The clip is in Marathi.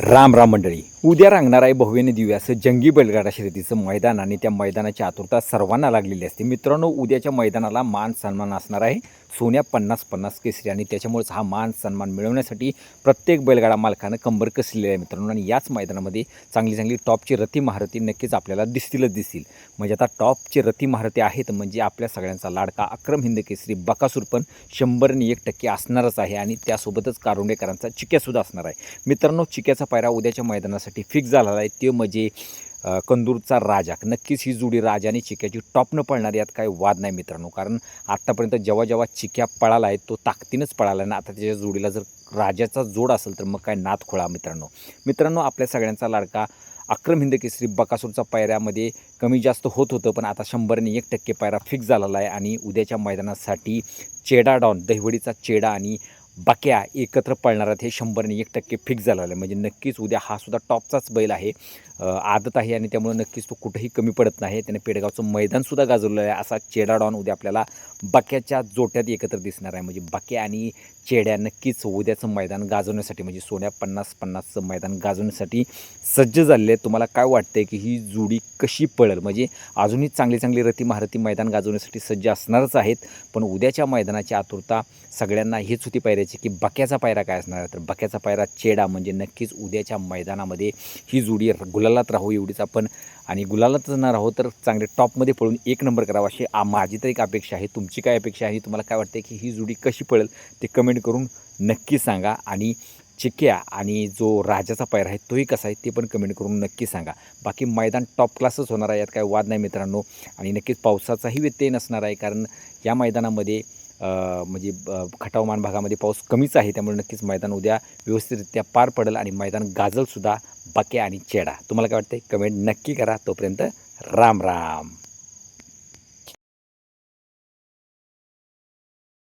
राम राम मंडळी. उद्या रांगणार आहे भव्यने दिव्य असं जंगी बैलगाडा शर्यतीचं मैदान आणि त्या मैदानाची आतुरता सर्वांना लागलेली असते. मित्रांनो उद्याच्या मैदानाला मान सन्मान असणार आहे. सोन्या पन्नास पन्नास केसरी आणि त्याच्यामुळेच हा मान सन्मान मिळवण्यासाठी प्रत्येक बैलगाडा मालकानं कंबर कसलेली आहे मित्रांनो आणि याच मैदानामध्ये चांगली चांगली टॉपची रती महारथी नक्कीच आपल्याला दिसतीलच दिसतील. म्हणजे आता टॉपचे रती महारथी आहेत म्हणजे आपल्या सगळ्यांचा लाडका अक्रम हिंद केसरी बकासूर पण शंभरने एक टक्के असणारच आहे आणि त्यासोबतच कारुंडेकरांचा चिक्यासुद्धा असणार आहे. मित्रांनो चिक्याचा पायरा उद्याच्या मैदानासाठी फिक्स झालेला आहे. ते म्हणजे कंदूरचा राजा. नक्कीच ही जुडी राजा आणि चिक्याची टॉपनं पळणारी यात काही वाद नाही मित्रांनो. कारण आत्तापर्यंत जेव्हा जेव्हा चिक्या पळाला आहे तो ताकदीनंच पळाला आहे. ना आता त्याच्या जोडीला जर राजाचा जोड असेल तर मग काय नाथ खोळा मित्रांनो. मित्रांनो आपल्या सगळ्यांचा लाडका अक्रम हिंद केसरी बकासूरचा पायऱ्यामध्ये कमी जास्त होत होतं पण आता शंभरने एक टक्के पायरा फिक्स झालेला आहे. आणि उद्याच्या मैदानासाठी चेडा डॉन दहिवडीचा चेडा आणि बक्या एकत्र पळणार आहेत. हे शंभरने एक टक्के फिक्स झालेलं आहे. म्हणजे नक्कीच उद्या हा सुद्धा टॉपचाच बैल आहे. आदत आहे आणि त्यामुळे नक्कीच तो कुठेही कमी पडत नाही. त्याने पेडगावचं मैदानसुद्धा गाजवलेलं आहे. असा चेडा डॉन उद्या आपल्याला बक्याच्या जोट्यात एकत्र दिसणार आहे. म्हणजे बक्या आणि चेड्या नक्कीच उद्याचं मैदान गाजवण्यासाठी म्हणजे सोन्या पन्नास पन्नासचं मैदान गाजवण्यासाठी सज्ज झालेले आहेत. तुम्हाला काय वाटतंय की ही जोडी कशी पळेल? म्हणजे अजूनही चांगली चांगली रती महारथी मैदान गाजवण्यासाठी सज्ज असणारच आहेत. पण उद्याच्या मैदानाची आतुरता सगळ्यांना हेच होती पाहिजे. करायची की बक्याचा पायरा काय असणार आहे? तर बक्याचा पायरा चेडा म्हणजे नक्कीच उद्याच्या मैदानामध्ये ही जोडी गुलालात राहू एवढीच आपण. आणि गुलालातच न राहू तर चांगले टॉपमध्ये पळून एक नंबर करावा अशी माझी तर एक अपेक्षा आहे. तुमची काय अपेक्षा आहे? तुम्हाला काय वाटते की ही जोडी कशी पळेल? ते कमेंट करून नक्की सांगा. आणि चिक्या आणि जो राजाचा पायरा आहे तोही कसा आहे ते पण कमेंट करून नक्की सांगा. बाकी मैदान टॉप क्लासच होणार आहे यात काय वाद नाही मित्रांनो. आणि नक्कीच पावसाचाही व्यत्यय नसणार आहे कारण या मैदानामध्ये म्हणजे खटावमान भागामध्ये पाऊस कमीच आहे. त्यामुळे नक्कीच मैदान उद्या व्यवस्थितरित्या पार पडेल आणि मैदान गाजलसुद्धा बाक्या आणि चेडा. तुम्हाला काय वाटते कमेंट नक्की करा. तोपर्यंत राम राम.